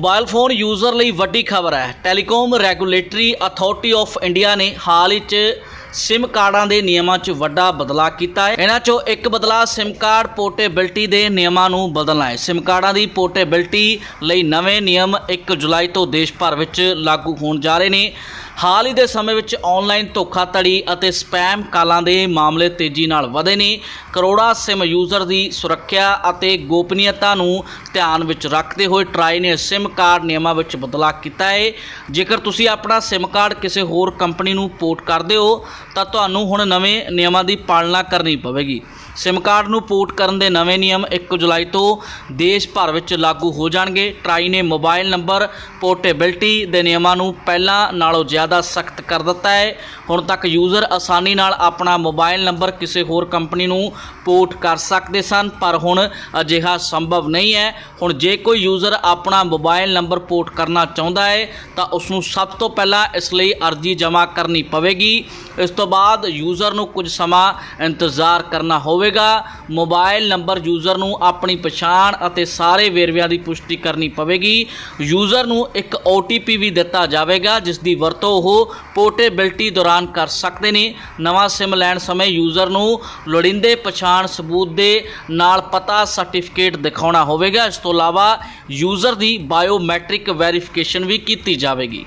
Mobile phone user ਲਈ ਵੱਡੀ ਖਬਰ ਹੈ। Telecom Regulatory Authority of India ਨੇ ਹਾਲ ਵਿੱਚ ਸਿਮ ਕਾਰਡਾਂ ਦੇ ਨਿਯਮਾਂ 'ਚ ਵੱਡਾ ਬਦਲਾਅ ਕੀਤਾ ਹੈ। ਇਹਨਾਂ 'ਚੋਂ ਇੱਕ ਬਦਲਾਅ SIM ਕਾਰਡ ਪੋਰਟੇਬਿਲਟੀ ਦੇ ਨਿਯਮਾਂ ਨੂੰ ਬਦਲਣਾ ਹੈ। ਸਿਮ ਕਾਰਡਾਂ ਦੀ ਪੋਰਟੇਬਿਲਟੀ ਲਈ ਨਵੇਂ ਨਿਯਮ 1 ਜੁਲਾਈ ਤੋਂ ਦੇਸ਼ ਭਰ ਵਿੱਚ ਲਾਗੂ ਹੋਣ ਜਾ ਰਹੇ ਨੇ। ਹਾਲ ਹੀ ਦੇ ਸਮੇਂ ਵਿੱਚ ਆਨਲਾਈਨ ਧੋਖਾਧੜੀ ਅਤੇ ਸਪੈਮ ਕਾਲਾਂ ਦੇ ਮਾਮਲੇ ਤੇਜ਼ੀ ਨਾਲ ਵਧੇ ਨੇ। ਕਰੋੜਾਂ SIM ਯੂਜ਼ਰ ਦੀ ਸੁਰੱਖਿਆ ਅਤੇ ਗੋਪਨੀਯਤਾ ਨੂੰ ਧਿਆਨ ਵਿੱਚ ਰੱਖਦੇ ਹੋਏ ਟਰਾਈ ਨੇ SIM ਕਾਰਡ ਨਿਯਮਾਂ ਵਿੱਚ ਬਦਲਾਅ ਕੀਤਾ ਹੈ। ਜੇਕਰ ਤੁਸੀਂ ਆਪਣਾ SIM ਕਾਰਡ ਕਿਸੇ ਹੋਰ ਕੰਪਨੀ ਨੂੰ ਪੋਰਟ ਕਰਦੇ ਹੋ, ਤਾਂ ਤੁਹਾਨੂੰ ਹੁਣ ਨਵੇਂ ਨਿਯਮਾਂ ਦੀ ਪਾਲਣਾ ਕਰਨੀ ਪਵੇਗੀ। SIM ਕਾਰਡ ਨੂੰ ਪੋਰਟ ਕਰਨ ਦੇ ਨਵੇਂ ਨਿਯਮ 1 ਜੁਲਾਈ ਤੋਂ ਦੇਸ਼ ਭਰ ਵਿੱਚ ਲਾਗੂ ਹੋ ਜਾਣਗੇ। ਟਰਾਈ ਨੇ ਮੋਬਾਈਲ ਨੰਬਰ, ਪੋਰਟੇਬਿਲਟੀ ਦੇ ਨਿਯਮਾਂ ਨੂੰ ਪਹਿਲਾਂ ਨਾਲੋਂ ਜ਼ਿਆਦਾ ਸਖਤ ਕਰ ਦਿੱਤਾ ਹੈ। ਹੁਣ ਤੱਕ ਯੂਜ਼ਰ ਆਸਾਨੀ ਨਾਲ ਆਪਣਾ ਮੋਬਾਈਲ ਨੰਬਰ ਕਿਸੇ ਹੋਰ ਕੰਪਨੀ ਨੂੰ ਪੋਰਟ ਕਰ ਸਕਦੇ ਸਨ, ਪਰ ਹੁਣ ਅਜਿਹਾ ਸੰਭਵ ਨਹੀਂ ਹੈ। ਹੁਣ ਜੇ ਕੋਈ ਯੂਜ਼ਰ ਆਪਣਾ ਮੋਬਾਈਲ ਨੰਬਰ ਪੋਰਟ ਕਰਨਾ ਚਾਹੁੰਦਾ ਹੈ, ਤਾਂ ਉਸ ਨੂੰ ਸਭ ਤੋਂ ਪਹਿਲਾਂ ਇਸ ਲਈ ਅਰਜ਼ੀ ਜਮ੍ਹਾਂ ਕਰਨੀ ਪਵੇਗੀ। ਇਸ ਤੋਂ ਬਾਅਦ ਯੂਜ਼ਰ ਨੂੰ ਕੁਝ ਸਮਾਂ ਇੰਤਜ਼ਾਰ ਕਰਨਾ ਹੋਵੇ ਹੋਵੇਗਾ। ਮੋਬਾਈਲ ਨੰਬਰ ਯੂਜ਼ਰ ਨੂੰ ਆਪਣੀ ਪਛਾਣ ਅਤੇ ਸਾਰੇ ਵੇਰਵਿਆਂ ਦੀ ਪੁਸ਼ਟੀ ਕਰਨੀ ਪਵੇਗੀ। ਯੂਜ਼ਰ ਨੂੰ ਇੱਕ OTP ਵੀ ਦਿੱਤਾ ਜਾਵੇਗਾ, ਜਿਸ ਦੀ ਵਰਤੋਂ ਉਹ ਪੋਰਟੇਬਿਲਟੀ ਦੌਰਾਨ ਕਰ ਸਕਦੇ ਨੇ। ਨਵਾਂ SIM ਲੈਣ ਸਮੇਂ ਯੂਜ਼ਰ ਨੂੰ ਲੋੜੀਂਦੇ ਪਛਾਣ ਸਬੂਤ ਦੇ ਨਾਲ ਪਤਾ ਸਰਟੀਫਿਕੇਟ ਦਿਖਾਉਣਾ ਹੋਵੇਗਾ। ਇਸ ਤੋਂ ਇਲਾਵਾ ਯੂਜ਼ਰ ਦੀ ਬਾਇਓਮੈਟ੍ਰਿਕ ਵੈਰੀਫਿਕੇਸ਼ਨ ਵੀ ਕੀਤੀ ਜਾਵੇਗੀ।